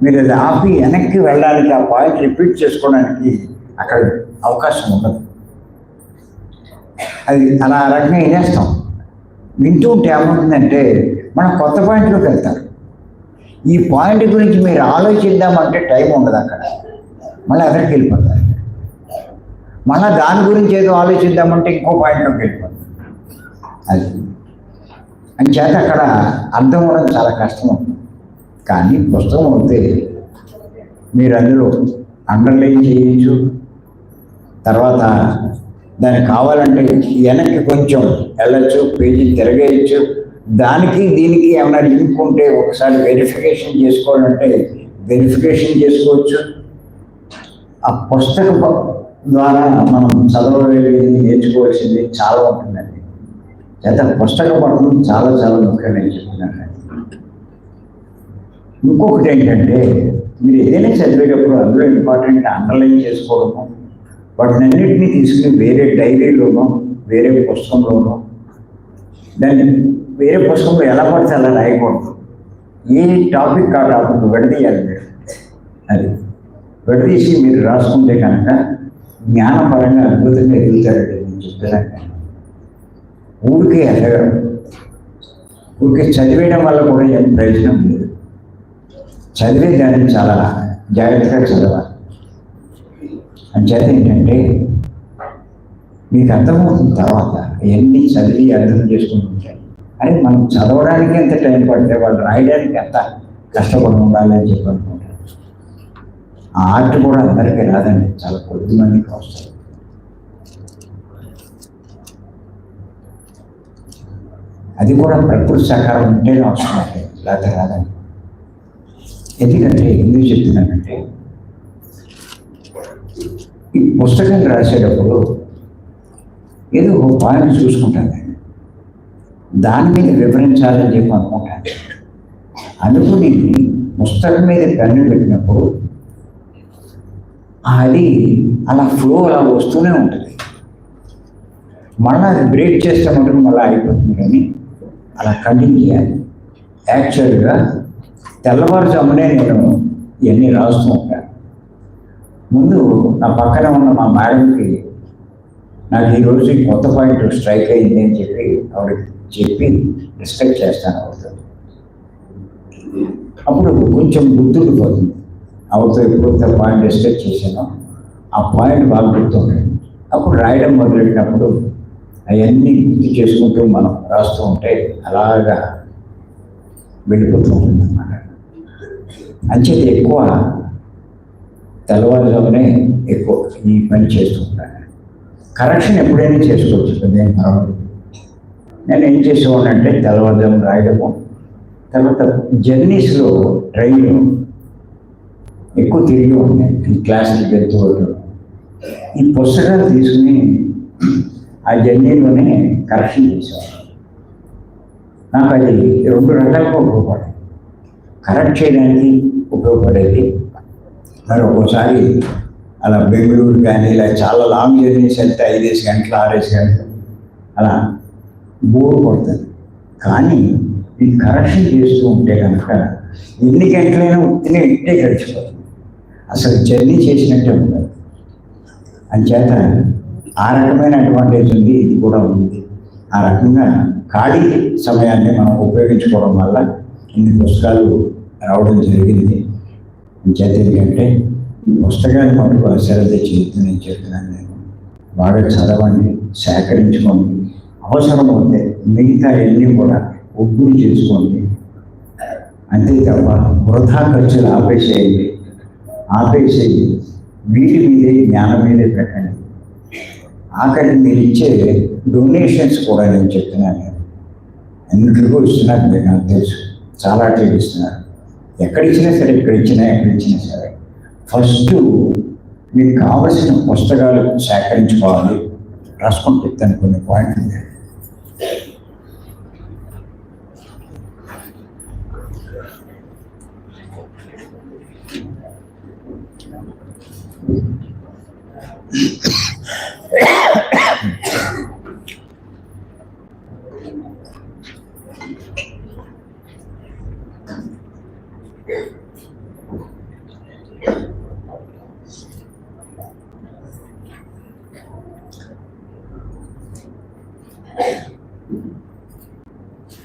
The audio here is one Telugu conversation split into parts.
మీరు అది ఆపి వెనక్కి వెళ్ళడానికి ఆ పాయింట్ రిపీట్ చేసుకోవడానికి అక్కడ అవకాశం ఉండదు అది అలా రకంగా ఏం చేస్తాం? వింటూ ఉంటే ఏమవుతుందంటే మనం కొత్త పాయింట్లోకి వెళ్తారు ఈ పాయింట్ గురించి మీరు ఆలోచిద్దామంటే టైం ఉండదు అక్కడ. మళ్ళీ అక్కడికి వెళ్ళిపోతారు మళ్ళీ దాని గురించి ఏదో ఆలోచిద్దామంటే ఇంకో పాయింట్లోకి వెళ్ళిపోతారు అది. అని చేత అక్కడ అర్థం అవ్వడం చాలా కష్టం అవుతుంది. కానీ పుస్తకం అయితే మీరు అందులో అండర్లైన్ చేయొచ్చు. తర్వాత దానికి కావాలంటే వెనక్కి కొంచెం వెళ్ళచ్చు పేజీ తిరగేయచ్చు. దానికి దీనికి ఏమైనా లింక్ ఉంటే ఒకసారి వెరిఫికేషన్ చేసుకోవాలంటే వెరిఫికేషన్ చేసుకోవచ్చు. ఆ పుస్తకం ద్వారా మనం చదవగలిగింది నేర్చుకోవాల్సింది చాలా ఉంటుందండి. చేత పుస్తక పఠనం చాలా చాలా ముఖ్యమైన చెప్తున్నాను ఇంకొకటి ఏంటంటే మీరు ఏదైనా చదివేటప్పుడు అందులో ఇంపార్టెంట్ అండర్లైన్ చేసుకోవడము వాటిని అన్నింటినీ తీసుకుని వేరే డైరీలోనో వేరే పుస్తకంలోనో దాన్ని వేరే పుస్తకంలో ఎలా పడితే అలా రాయకూడదు. ఏ టాపిక్ ఆ టాపిక్ విడదీయాలి మీరు. అది విడదీసి మీరు రాసుకుంటే కనుక జ్ఞానపరంగా అద్భుతంగా ఎదుగుతారండి నేను చెప్తున్నాను. ఊరికే ఎదగడం ఊరికే చదివేయడం వల్ల కూడా ఏం ప్రయోజనం లేదు. చదివే దాన్ని చాలా జాగ్రత్తగా చదవాలి. అంచేత ఏంటంటే మీకు అర్థమవుతుంది తర్వాత అవన్నీ చదివి అర్థం చేసుకుంటుంటాయి అని మనం చదవడానికి ఎంత టైం పడితే వాళ్ళు రాయడానికి ఎంత కష్టపడి ఉండాలి అని చెప్పి అనుకుంటారు. ఆ ఆర్ట్ కూడా అందరికీ రాదండి చాలా కొద్ది మందికి వస్తుంది అది కూడా ప్రకృతి సహకారం ఉంటేనే వస్తుంది లేకపోతే రాదండి. ఎందుకంటే ఎందుకు చెప్తున్నానంటే ఈ పుస్తకం రాసేటప్పుడు ఏదో ఒక పాయింట్ చూసుకుంటాను నేను. దాని మీద వివరించాలని చెప్పి అనుకుంటాను. అనుకుని పుస్తకం మీద పెన్ను పెట్టినప్పుడు అది అలా ఫ్లో అలా వస్తూనే ఉంటుంది. మళ్ళీ అది బ్రేక్ చేస్తామంటే మళ్ళీ అయిపోతుంది కానీ అలా కంటిన్యూ చేయాలి. యాక్చువల్గా తెల్లవారుజామునే నేను ఇవన్నీ రాస్తూ ఉంటాను ముందు నా పక్కన ఉన్న మా మేడంకి నాకు ఈరోజు కొత్త పాయింట్ స్ట్రైక్ అయింది అని చెప్పి ఆవిడకి చెప్పి డిస్కస్ చేస్తాను ఆవిడతో. అప్పుడు కొంచెం గుర్తుండిపోతుంది. ఆవిడతో ఎప్పుడైతే పాయింట్ డిస్కస్ చేశానో. ఆ పాయింట్ బాగా గుర్తుంటుంది అప్పుడు రాయడం మొదలెట్టినప్పుడు అవన్నీ గుర్తు చేసుకుంటూ మనం రాస్తూ ఉంటే అలాగా వెళ్ళిపోతూ ఉంటుంది అన్నమాట అంచేది ఎక్కువ తెల్లవారులోనే ఎక్కువ ఈ పని చేస్తుంటాను కరెక్షన్ ఎప్పుడైనా చేసుకోవచ్చు పెద్ద పర్వాలేదు నేను ఏం చేసేవాడినంటే తెల్లవారుజాము రాయడము తర్వాత జర్నీస్లో ట్రైన్ ఎక్కువ తిరిగి ఉన్నాయి ఈ క్లాసులు వెళ్తూ ఈ పుస్తకాలు తీసుకుని ఆ జర్నీలోనే కరెక్షన్ చేసేవాడు నాకు అది రెండు రకాలుగా ఉపయోగపడింది కరెక్ట్ చేయడానికి ఉపయోగపడేది. మరి ఒక్కోసారి అలా బెంగళూరు కానీ ఇలా చాలా లాంగ్ జర్నీస్ వెళ్తే ఐదేసి గంటలు ఆరేసి గంటలు అలా బోర్ పడుతుంది కానీ ఈ కరెక్షన్ చేస్తూ ఉంటే కనుక ఎన్ని గంటలైనా ఉత్తినే ఇంటే గడిచిపోతుంది. అసలు జర్నీ చేసినట్టే ఉండదు. అంచేత ఆ రకమైన అడ్వాంటేజ్ ఉంది ఇది కూడా ఉంది. ఆ రకంగా ఖాళీ సమయాన్ని మనం ఉపయోగించుకోవడం వల్ల ఇన్ని పుస్తకాలు రావడం జరిగింది. అంచేత ఏంటంటే పుస్తకాన్ని మటుకు శ్రద్ధ చేస్తుందని చెప్తున్నాను నేను. బాగా చదవండి సేకరించుకోండి. అవసరం ఉంటే మిగతా ఎన్ని కూడా ఒప్పులు చేసుకోండి. అంతే తప్ప వృధా ఖర్చులు ఆపేసేయండి. ఆపేసేయి వీటి మీదే జ్ఞానం మీదే పెట్టండి. ఆఖరి మీరు ఇచ్చే డొనేషన్స్ కూడా నేను చెప్తున్నాను. నేను అన్నింటికీ ఇస్తున్నారు నాకు తెలుసు. చాలా అట్లా ఇస్తున్నారు ఎక్కడ ఇచ్చినా సరే ఇక్కడ ఇచ్చినా ఎక్కడ ఇచ్చినా సరే. ఫస్ట్ మీకు కావలసిన పుస్తకాలు సేకరించుకోవాలి. రాసుకొని చెప్తాను కొన్ని పాయింట్లు. Thank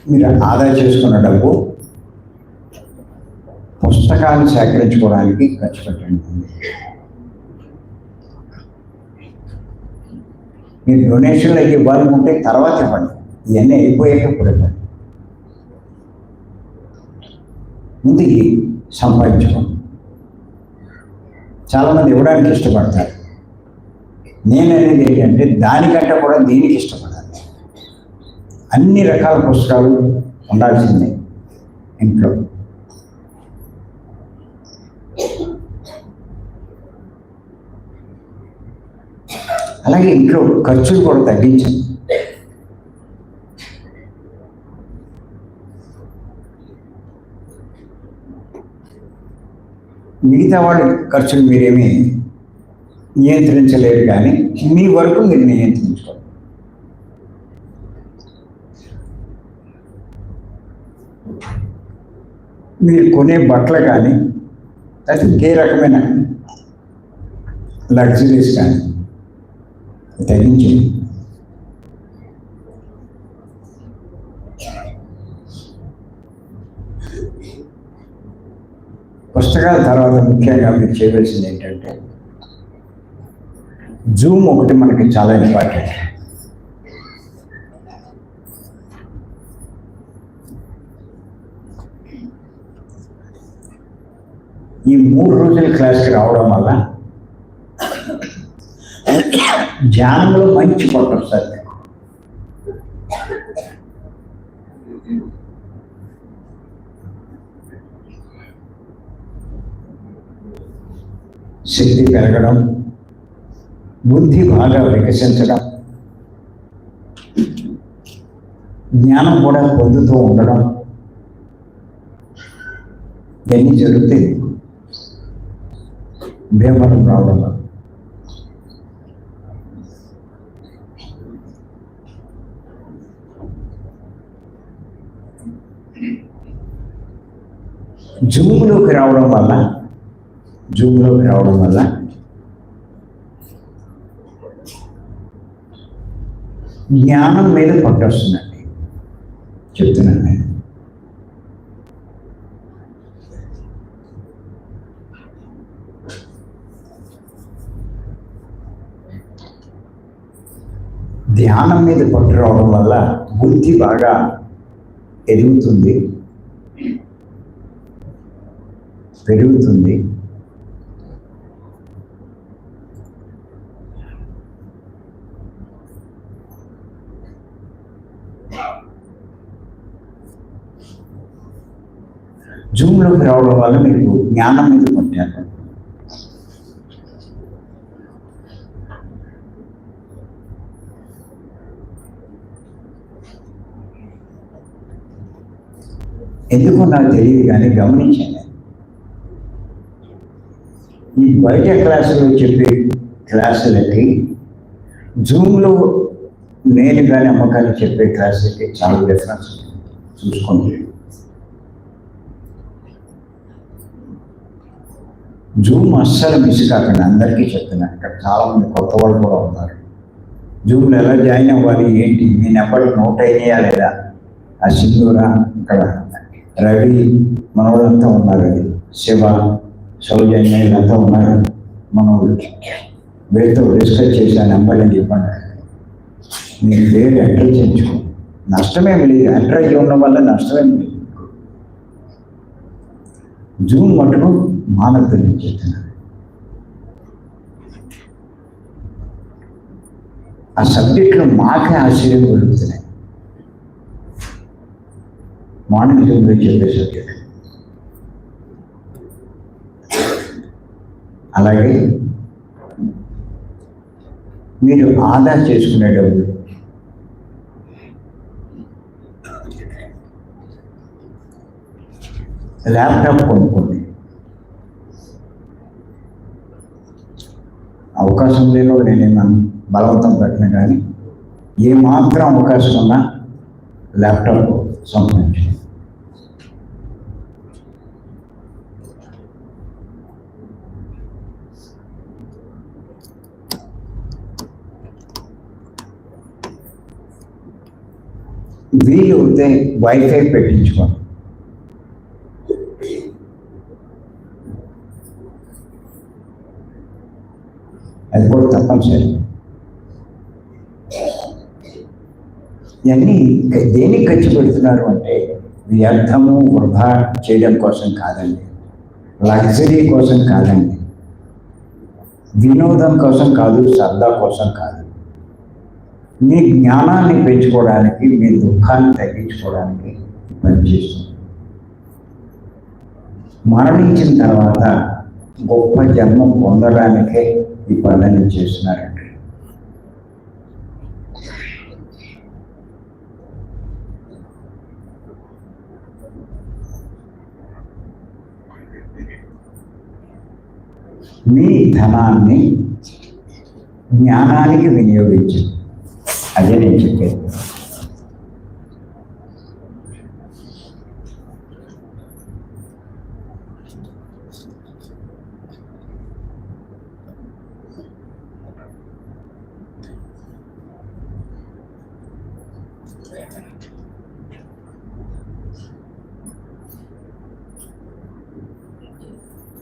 మీరు ఆదా చేసుకున్న డబ్బు పుస్తకాలు సేకరించుకోవడానికి ఖర్చు పెట్టండి. మీరు డొనేషన్లు అయ్యి ఇవ్వాలనుకుంటే తర్వాత ఇవ్వండి. ఇవన్నీ అయిపోయాక ఇప్పుడు ఇవ్వండి. ముందు ఇవి సంపాదించుకోండి. చాలామంది ఇవ్వడానికి ఇష్టపడతారు. నేను అనేది ఏంటంటే దానికంటే కూడా దీనికి ఇష్టపడతాను. అన్ని రకాల పుస్తకాలు ఉండాల్సిందే ఇంట్లో. అలాగే ఇంట్లో ఖర్చులు కూడా తగ్గించండి. మిగతా వాళ్ళ ఖర్చులు మీరేమీ నియంత్రించలేరు కానీ మీ వరకు మీరు నియంత్రించారు మీరు కొనే బట్టలు కానీ లేకపోతే ఇంకే రకమైన లగ్జరీస్ కానీ తగ్గించండి. పుస్తకాల తర్వాత ముఖ్యంగా మీరు చేయవలసింది ఏంటంటే జూమ్ ఒకటి మనకి చాలా ఇంపార్టెంట్. ఈ మూడు రోజుల క్లాస్కి రావడం వల్ల ధ్యానంలో మంచి పట్టు వస్తుంది శక్తి పెరగడం బుద్ధి బాగా వికసించడం జ్ఞానం కూడా పొందుతూ ఉండడం ఇవన్నీ జరుగుతాయి. భీమరం రావడం వల్ల. జూమ్లోకి రావడం వల్ల జూమ్లోకి రావడం వల్ల జ్ఞానం మీద పట్టొస్తుందండి చెప్తున్నాను నేను జ్ఞానం మీద పట్టు రావడం వల్ల బుద్ధి బాగా ఎదుగుతుంది పెరుగుతుంది. జూమ్లోకి రావడం వల్ల మీకు జ్ఞానం మీద పట్టారు. ఎందుకో నాకు తెలియదు కానీ గమనించాను. ఈ బయట క్లాసులో చెప్పే క్లాసులకి జూమ్లో నేను కానీ అమ్మకాలు చెప్పే క్లాసులకి చాలా డిఫరెన్స్ చూసుకోండి. జూమ్ అస్సలు మిస్ కాకండి. అందరికీ చెప్తున్నాను ఇక్కడ చాలామంది కొత్త వాళ్ళు కూడా ఉన్నారు. జూమ్లో ఎలా జాయిన్ అవ్వాలి? ఏంటి? మీ నెంబర్ నోట్ అయినాయా లేదా? ఆ సింధూరా? ఇక్కడ రవి మనవాళ్ళంతా ఉన్నారు శివ సౌజన్య వీళ్ళంతా ఉన్నారు. మనం వీళ్ళతో డిస్కస్ చేసి ఆ అని చెప్పండి. మీ పేరు ఎంటర్ చేయించుకో. నష్టమేమి లేదు ఎంటర్ అయ్యి ఉండడం వల్ల నష్టమేమి లేదు జూన్ మటుకు మానవత నేను చెప్తున్నాను ఆ సబ్జెక్టులు మాకే ఆశ్చర్యం కలుగుతున్నాయి. మార్నింగ్ జూన్లో చెప్పే. అలాగే మీరు ఆదా చేసుకునే డబ్బులు ల్యాప్టాప్ కొనుక్కోండి. అవకాశం లేని నేను బలవంతం పెట్టిన కానీ ఏ మాత్రం అవకాశం ఉన్నా ల్యాప్టాప్ సంపాదించండి. వీలు అవుతే వైఫై పెట్టించుకోండి. అది కూడా తప్పనిసరి. ఇవన్నీ దేనికి ఖర్చు పెడుతున్నారు అంటే వ్యర్థము వృధా చేయడం కోసం కాదండి. లగ్జరీ కోసం కాదండి. వినోదం కోసం కాదు శ్రద్ధ కోసం కాదు. మీ జ్ఞానాన్ని పెంచుకోవడానికి మీ దుఃఖాన్ని తగ్గించుకోవడానికి పనిచేస్తుంది మరణించిన తర్వాత గొప్ప జన్మ పొందడానికే ఈ పనులను చేస్తున్నారండి. మీ ధనాన్ని జ్ఞానానికి వినియోగించండి. అదే నేను చెప్పేది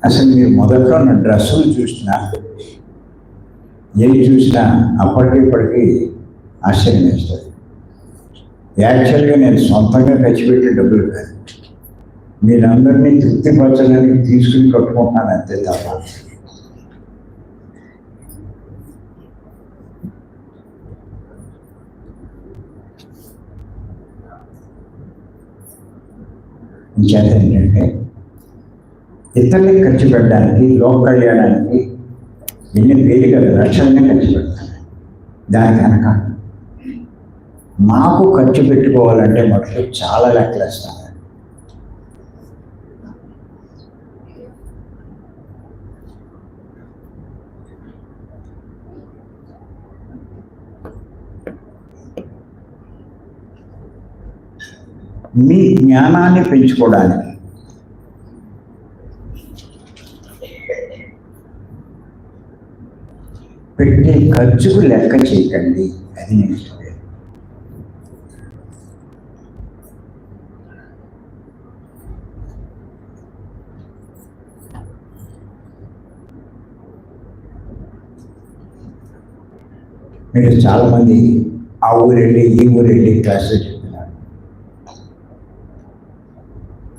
అసలు మీరు మొదట్లో నా డ్రెస్సులు చూసినా ఏది చూసినా అప్పటికి ఇప్పటికీ ఆశ్చర్యం వేస్తుంది. యాక్చువల్గా నేను సొంతంగా ఖర్చుపెట్టే డబ్బులు కాదు. మీరందరినీ తృప్తిపరచడానికి తీసుకుని కట్టుకుంటున్నాను అంతే తప్ప. ఇంకేత ఏంటంటే ఇతరులకి ఖర్చు పెట్టడానికి లోక కళ్యాణానికి ఎన్ని వేలు కదా లక్షలనే ఖర్చు పెడతాను. దాని కనుక మాకు ఖర్చు పెట్టుకోవాలంటే మటుకు చాలా లెక్కలేస్తాను మీ జ్ఞానాన్ని పెంచుకోవడానికి పెట్టే ఖర్చుకు లెక్క చేయకండి అది నేను చెప్పేది మీరు చాలామంది ఆ ఊరెళ్ళి వెళ్ళి ఈ ఊరెళ్ళి వెళ్ళి క్లాసులు చెప్తున్నారు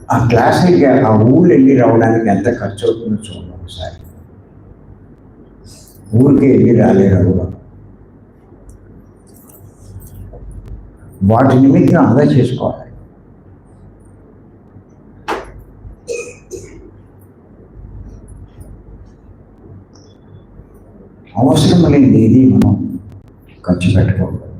ఆ క్లాసులకి ఆ ఊళ్ళు వెళ్ళి రావడానికి ఎంత ఖర్చు అవుతుందో చూడండి ఒకసారి. ఊరికి వెళ్ళి రాలేరు కూడా వాటి నిమిత్తం ఆదా చేసుకోవాలి. అవసరం లేని ఏది మనం ఖర్చు పెట్టుకోకూడదు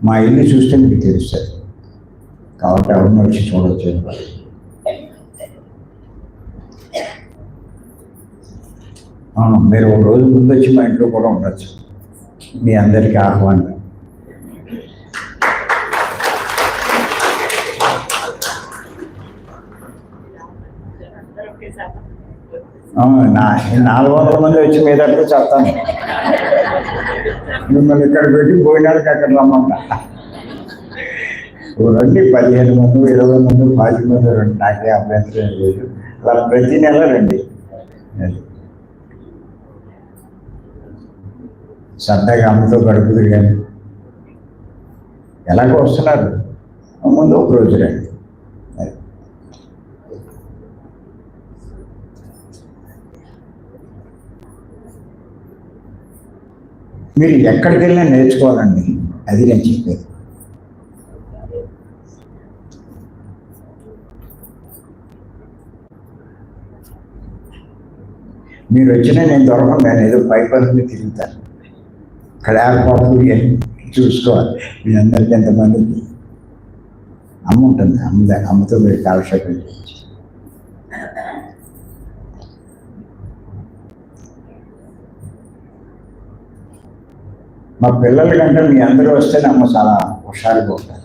మా ఇల్లు చూస్తే మీకు తెలుస్తుంది కాబట్టి ఎవరిని వచ్చి చూడవచ్చు మీరు ఒక రోజు ముందు వచ్చి మా ఇంట్లో కూడా ఉండొచ్చు. మీ అందరికీ ఆహ్వానం అవును, నా ఈ నాలుగు వందల మంది వచ్చి మీ దగ్గర చెప్తాను మిమ్మల్ని ఇక్కడ పెట్టి పోయినాడికి అక్కడ రమ్మంట. రండి పదిహేను మంది ఇరవై మంది పది మంది రండి. నాకే అభ్యంతరం లేదు. అలా ప్రతి నెల రండి. అది. సరదాగా అమ్మతో గడుపుదు కానీ ఎలాగో వస్తున్నారు. ముందు ఒక రోజు రండి అది. మీరు ఎక్కడికి వెళ్ళినా నేర్చుకోవాలండి. అది నేను చెప్పేది. మీరు వచ్చినా నేను దొరకను నేను ఏదో పై పనులు తిరుగుతాను. ఇక్కడ చూసుకోవాలి. మీ అందరికీ ఎంతమందికి అమ్మ ఉంటుంది. అమ్మ అమ్మతో మీరు కాలక్షేపం చేయొచ్చు మా పిల్లల కంటే మీ అందరూ వస్తే నమ్మ చాలా హుషారుగా ఉంటారు.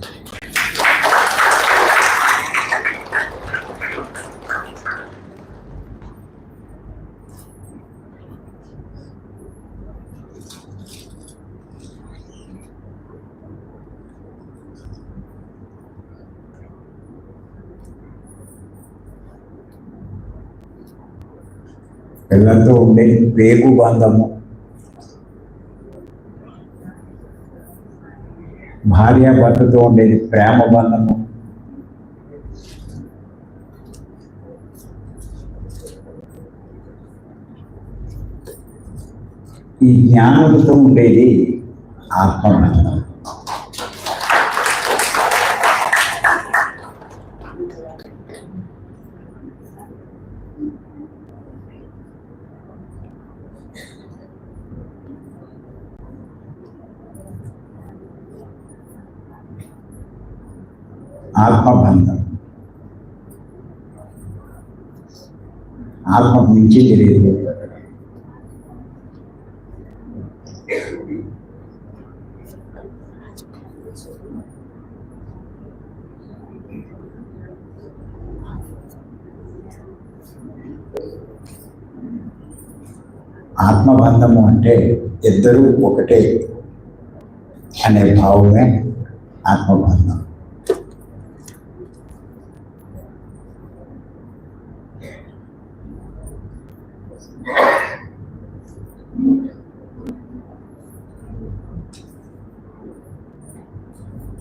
పిల్లలతో ఉండే పేగు బంధము. భార్యాభర్తతో ఉండేది ప్రేమ బంధము. ఈ జ్ఞానంతో ఉండేది ఆత్మబంధం. ఆత్మబంధం. ఆత్మకు మించి తెలియదు. ఆత్మబంధము అంటే ఇద్దరూ ఒకటే అనే భావమే ఆత్మబంధం.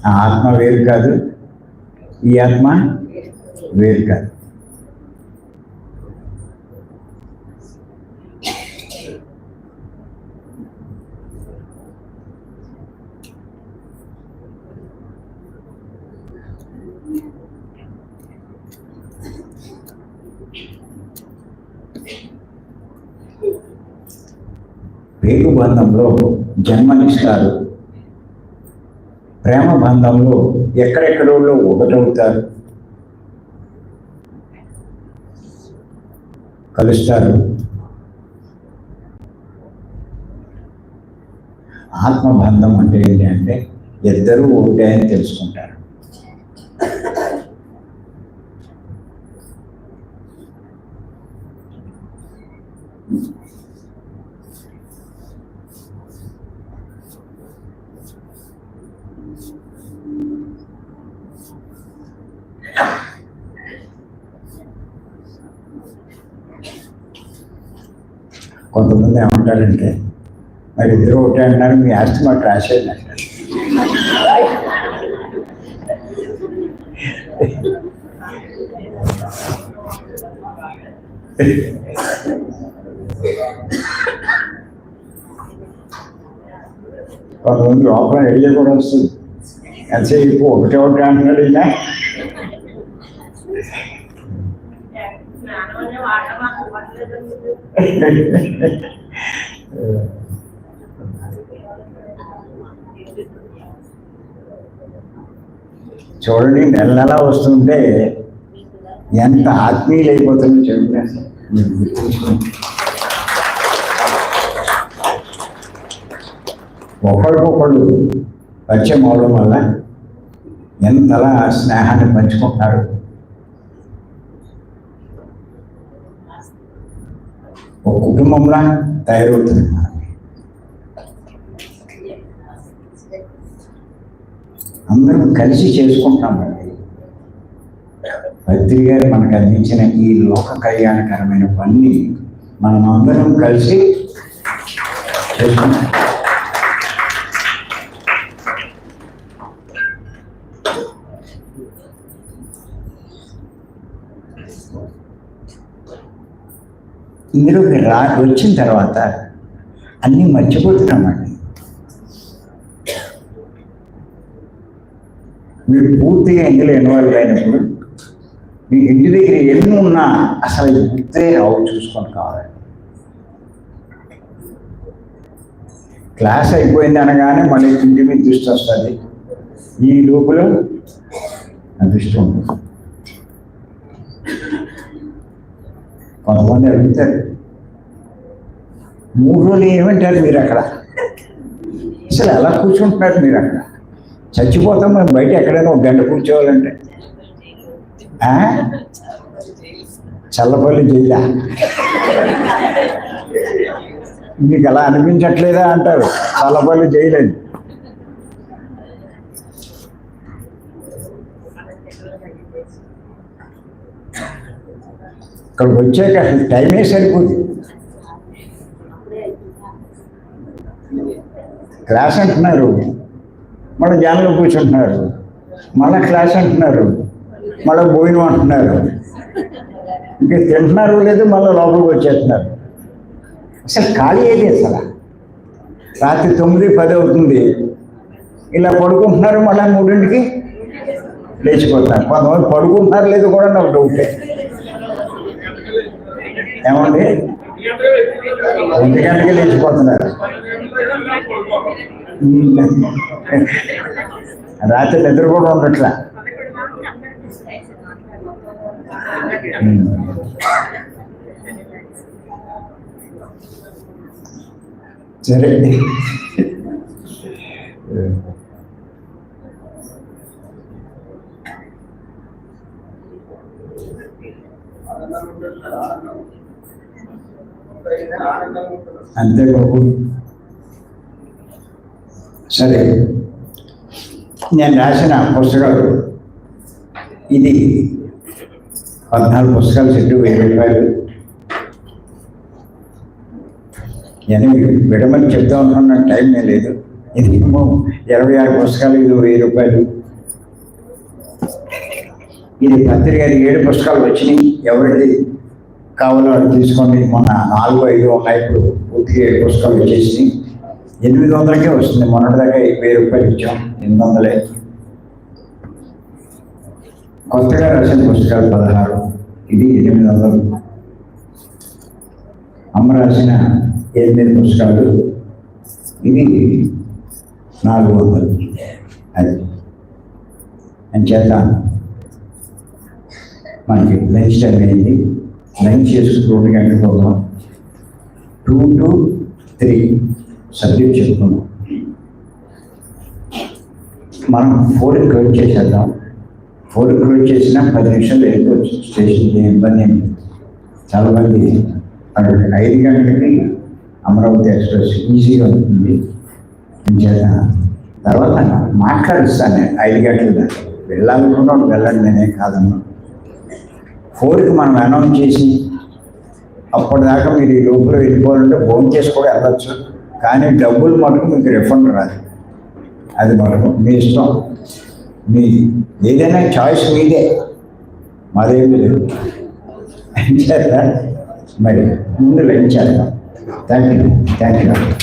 ఆ ఆత్మ వేరు కాదు. ఈ ఆత్మ వేరు కాదు. పేరు బంధంలో జన్మనిస్తారు ప్రేమ బంధంలో ఎక్కడెక్కడో ఒకటవుతారు? కలుస్తారు. ఆత్మబంధం అంటే ఏంటి అంటే ఇద్దరూ ఒకటే అని తెలుసుకుంటారు. కొంతమంది ఏమంటారంటే మరి ఇద్దరు ఒకటే అంటారు మీ ఆస్తి మాకు రాసేది అంటారు కొంతమంది లోపల ఐడియా కూడా వస్తుంది. ఎంతసేపు ఒకటే ఒకటే అంటున్నాడు ఈయన. జ్ఞానమనే మాట మాకు ఇవ్వట్లేదు చూడండి నెల నెల వస్తుంటే ఎంత ఆత్మీయులు అయిపోతుందో చూడండి అసలు. ఒకరికొకళ్ళు పరిచయం అవడం వల్ల ఎంతలా స్నేహాన్ని పంచుకుంటున్నారు ఒక కుటుంబంలా తయారవుతుంది అందరం కలిసి చేసుకుంటామండి. భక్తి గారు మనకు అందించిన ఈ లోక కళ్యాణకరమైన పని మనం అందరం కలిసి చేసుకుంటాం. ఇందులోకి రా వచ్చిన తర్వాత అన్నీ మర్చిపోతున్నామండి. మీరు పూర్తిగా ఇందులో ఇన్వాల్వ్ అయినప్పుడు మీ ఇంటి దగ్గర ఎన్ని ఉన్నా అసలు ఇది గుర్తే రావు చూసుకొని కావాలి. క్లాస్ అయిపోయింది అనగానే మళ్ళీ ఇంటి మీద దృష్టి వస్తుంది. ఈ లోపల దృష్టి ఉంటుంది. కొంతమంది అడుగుతారు. మూడు రోజులు ఏమంటారు మీరు అక్కడ? అసలు ఎలా కూర్చుంటున్నారు మీరు అక్కడ? చచ్చిపోతాం మనం బయట ఎక్కడైనా ఒక గంట కూర్చోవాలంటే. ఆ? చల్లపల్లి జైలా? మీకు అలా అనిపించట్లేదా అంటారు? చల్లపల్లి జైలని ఇక్కడికి వచ్చాక అసలు టైమే సరిపోదు. క్లాస్ అంటున్నారు. మళ్ళీ జాన్లో కూర్చుంటున్నారు. మళ్ళీ క్లాస్ అంటున్నారు. మళ్ళీ భోజనం అంటున్నారు. ఇంకా తింటున్నారు లేదు మళ్ళీ లోపలికి వచ్చేస్తున్నారు. అసలు ఖాళీ ఏది అసలు. రాత్రి తొమ్మిది పది అవుతుంది. ఇలా పడుకుంటున్నారు మళ్ళీ మూడింటికి? లేచిపోతున్నారు. కొంతమంది పడుకుంటున్నారు లేదు కూడా నాకు డౌటే ఏమండి? ఒంటి గంటకి లేచిపోతున్నారు రాత్రి నిద్ర కూడా ఉండట్లా. సరే. అంతే బాబు. సరే నేను రాసిన పుస్తకాలు. ఇది పద్నాలుగు పుస్తకాలు చెట్టు వెయ్యి రూపాయలు. నేను విడమని చెప్తా ఉన్నాను నాకు టైమే లేదు. ఇది ఏమో ఇరవై ఆరు పుస్తకాలు ఇది వెయ్యి రూపాయలు. ఇది పత్రిక ఏడు పుస్తకాలు వచ్చినాయి ఎవరిది? కావాలో అది తీసుకోండి మొన్న నాలుగు ఐదు ఉన్నాయి ఇప్పుడు పూర్తిగా పుస్తకాలు వచ్చేసి ఎనిమిది వందలకే వస్తుంది. మొన్నటిదాకా వెయ్యి రూపాయలు ఇచ్చాం. ఎనిమిది వందలే. కొత్తగా రాసిన పుస్తకాలు పదహారు. ఇది ఎనిమిది వందలు. అమ్మ రాసిన ఎనిమిది పుస్తకాలు. ఇది నాలుగు వందలు. అది. అంచేత మనకి లంచ్ టైం అయింది. నైన్ చేసుకుని రెండు గంటలకు పోదాం టూ టు త్రీ సబ్జెక్ట్ చెప్పుకున్నాం మనం ఫోర్ క్లోజ్ చేసేద్దాం. ఫోర్ క్లోజ్ చేసినా పది నిమిషాలు వెళ్ళిపోవచ్చు స్టేషన్కి ఇబ్బంది ఏమి చాలా మంది అక్కడ ఐదు గంటలకి అమరావతి ఎక్స్ప్రెస్ ఈజీగా ఉంటుంది అంచేత తర్వాత మాట్లాడిస్తాను నేను. ఐదు గంటల దాకా. వెళ్ళాలనుకున్నాడు వెళ్ళండి నేనే కాదన్నా. ఫోర్కి మనం అనౌన్స్ చేసి అప్పటిదాకా మీరు ఈ లోపల వెళ్ళిపోవాలంటే ఫోన్ చేసి కూడా వెళ్ళచ్చు. కానీ డబ్బులు మటుకు మీకు రిఫండ్ రాదు. అది మటుకు మీ ఇష్టం. మీ ఏదైనా చాయిస్ మీదే. మాదేమీ లేదు. చేత మరి ముందు లంచ్ చేద్దాం. Thank you thank you